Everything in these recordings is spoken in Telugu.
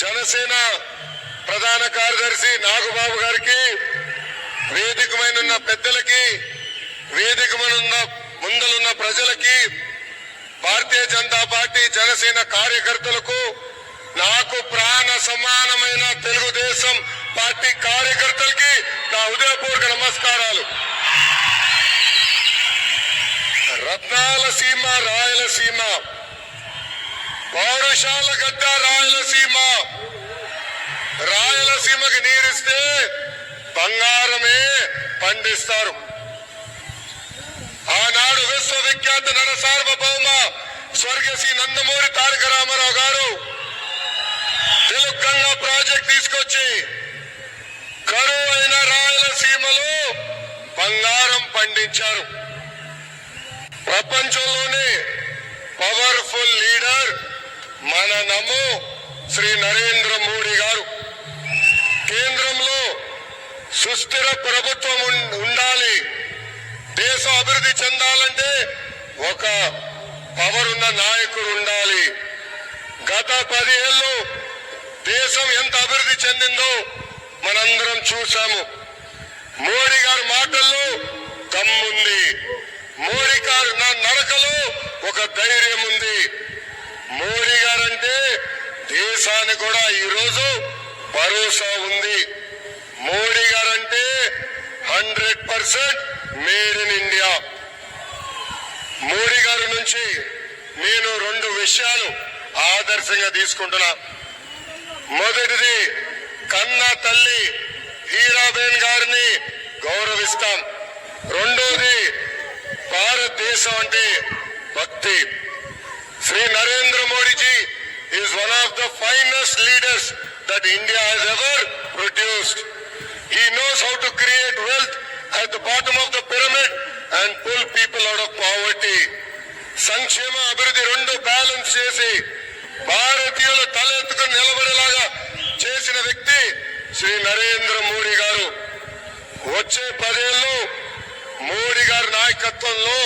జనసేన ప్రధాన కార్యదర్శి నాగబాబు గారికి వేదికమైన పెద్దలకి వేదికమైన ముందలున్న ప్రజలకి భారతీయ జనతా పార్టీ జనసేన కార్యకర్తలకు నాకు ప్రాణ సమానమైన తెలుగుదేశం పార్టీ కార్యకర్తలకి నా హృదయపూర్వక నమస్కారాలు. రత్నాలసీమ రాయలసీమ పౌరుషాల గడ్డ రాయలసీమ. రాయలసీమకి నీరిస్తే బంగారమే పండిస్తారు. ఆనాడు విశ్వవిఖ్యాత నర సార్వభౌమ స్వర్గశ్రీ నందమూరి తారక రామారావు గారు తెలుగంగా ప్రాజెక్ట్ తీసుకొచ్చి కరువు అయిన రాయలసీమలో బంగారం పండించారు. ప్రపంచంలోనే పవర్ఫుల్ లీడర్ మన నమో శ్రీ నరేంద్ర మోడీ గారు. కేంద్రంలో సుస్థిర ప్రభుత్వం ఉం- ఉండాలి. దేశం అభివృద్ధి చెందాలంటే ఒక పవర్ ఉన్న నాయకుడు ఉండాలి. గత పదిహేళ్ళు దేశం ఎంత అభివృద్ధి చెందిందో మనందరం చూశాము. మోడీ గారి మాటల్లో దమ్ముంది మోడీ గారు నా నడకలో ఒక ధైర్యం ఉంది. మోడీ గారంటే దేశానికి కూడా ఈరోజు భరోసా ఉంది. Modi guarantee hundred percent made in India. Modi గారి నుంచి నేను రెండు విషయాలు ఆదర్శంగా తీసుకుంటున్నా. మొదటిది కన్న తల్లి హీరాబేన్ గారిని గౌరవిస్తాం. రెండోది భారతదేశం అంటే భక్తి. Shri Narendra Modi ji is one of the finest leaders that India has ever produced He knows how to create wealth at the bottom of the pyramid and pull people out of poverty. సంక్షేమ అభివృద్ధి రెండు బ్యాలెన్స్ చేసి భారతీయుల తలెత్తుకుని నిలబడేలాగా చేసిన వ్యక్తి శ్రీ నరేంద్ర మోడీ గారు వచ్చే పదేళ్ళు మోడీ గారి నాయకత్వంలో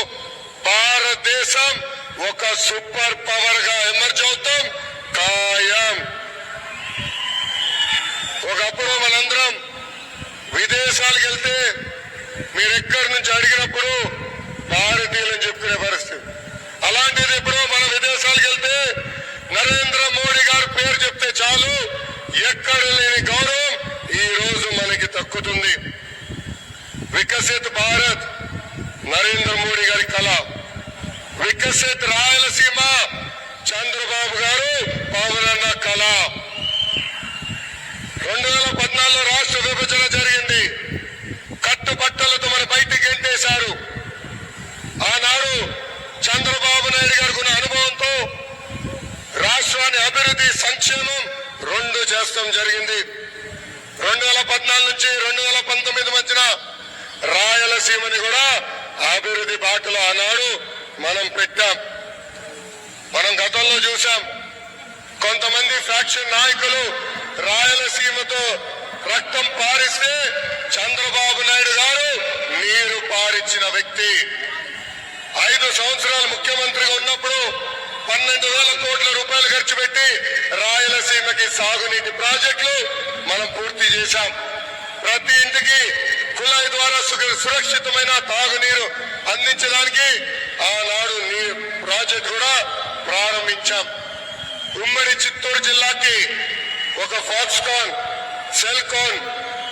భారతదేశం ఒక సూపర్ పవర్గా ఎమర్జ్ అవుతాం. ఖాయం. ఒకప్పుడు మనందరం విదేశాలకు వెళ్తే మీరు ఎక్కడి నుంచి అడిగినప్పుడు భారతీయులని చెప్పుకునే పరిస్థితి. అలాంటిది ఇప్పుడు మన విదేశాలకు వెళ్తే నరేంద్ర మోడీ గారి పేరు చెప్తే చాలు. ఎక్కడ లేని గౌరవం ఈ రోజు మనకి తక్కుతుంది వికసిత్ భారత్ నరేంద్ర మోడీ గారి కళ. వికసిత్ రాయలసీమ. చంద్రబాబు గారు పావులన్న కళ. రెండు వేల పద్నాలుగులో రాష్ట్ర విభజన జరిగింది. కట్టుబట్టలతో మన బయటికి ఎంటేశారు ఆనాడు చంద్రబాబు నాయుడు గారికి ఉన్న అనుభవంతో రాష్ట్రాన్ని అభివృద్ధి సంక్షేమం రెండు చేస్తాం జరిగింది. రెండు వేల పద్నాలుగు నుంచి రెండు వేల పంతొమ్మిది మధ్యన రాయలసీమని కూడా అభివృద్ధి బాటలో ఆనాడు మనం పెట్టాం. మనం గతంలో చూసాం కొంతమంది ఫ్యాక్షన్ నాయకులు రాయలసీమతో రక్తం పారిస్తే చంద్రబాబు నాయుడు గారు నీరు పారిచ్చిన వ్యక్తి. ఐదు సంవత్సరాలు ముఖ్యమంత్రిగా ఉన్నప్పుడు పన్నెండు వేల కోట్ల రూపాయలు ఖర్చు పెట్టి రాయలసీమకి సాగునీటి ప్రాజెక్టులు మనం పూర్తి చేశాం. ప్రతి ఇంటికి కుళాయి ద్వారా సురక్షితమైన తాగునీరు అందించడానికి ఆనాడు నీ ప్రాజెక్ట్ కూడా ప్రారంభించాం. ఉమ్మడి చిత్తూరు జిల్లాకి ఒక Foxconn Celkon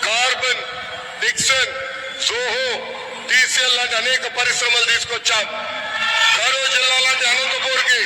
Karbonn Dixon Zoho TCL లాంటి అనేక పరిశ్రమలు తీసుకొచ్చాం. కరూరు జిల్లా లాంటి అనంతపూర్కి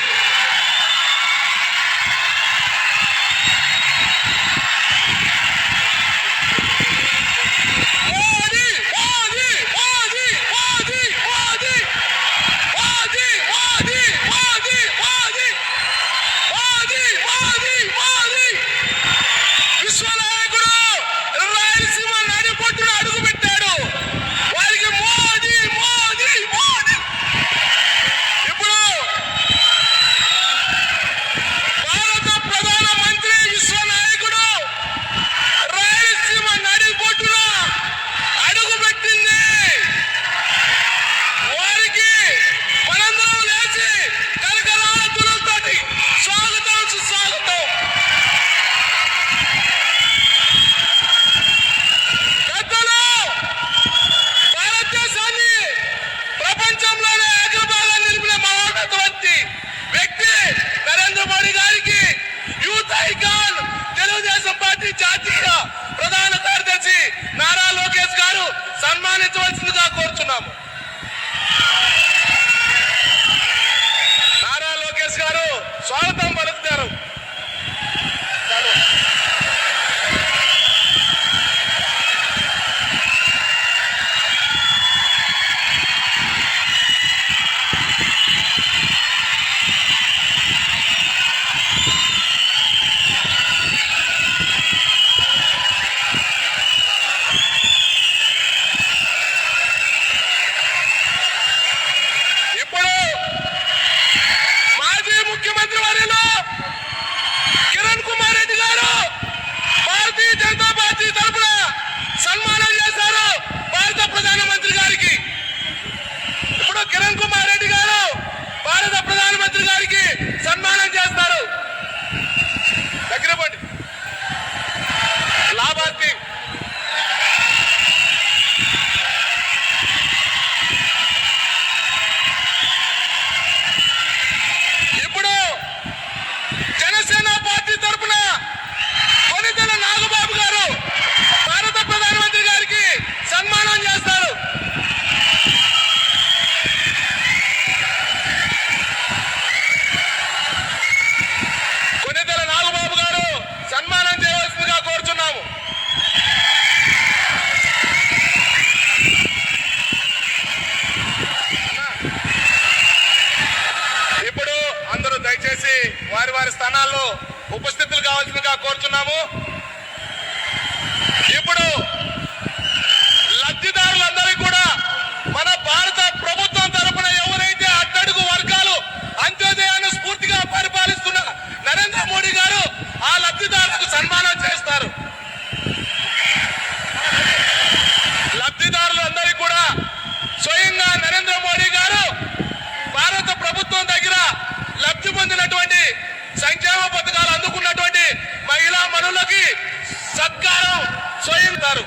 যাব మనులకి సత్కారం స్వయంతారు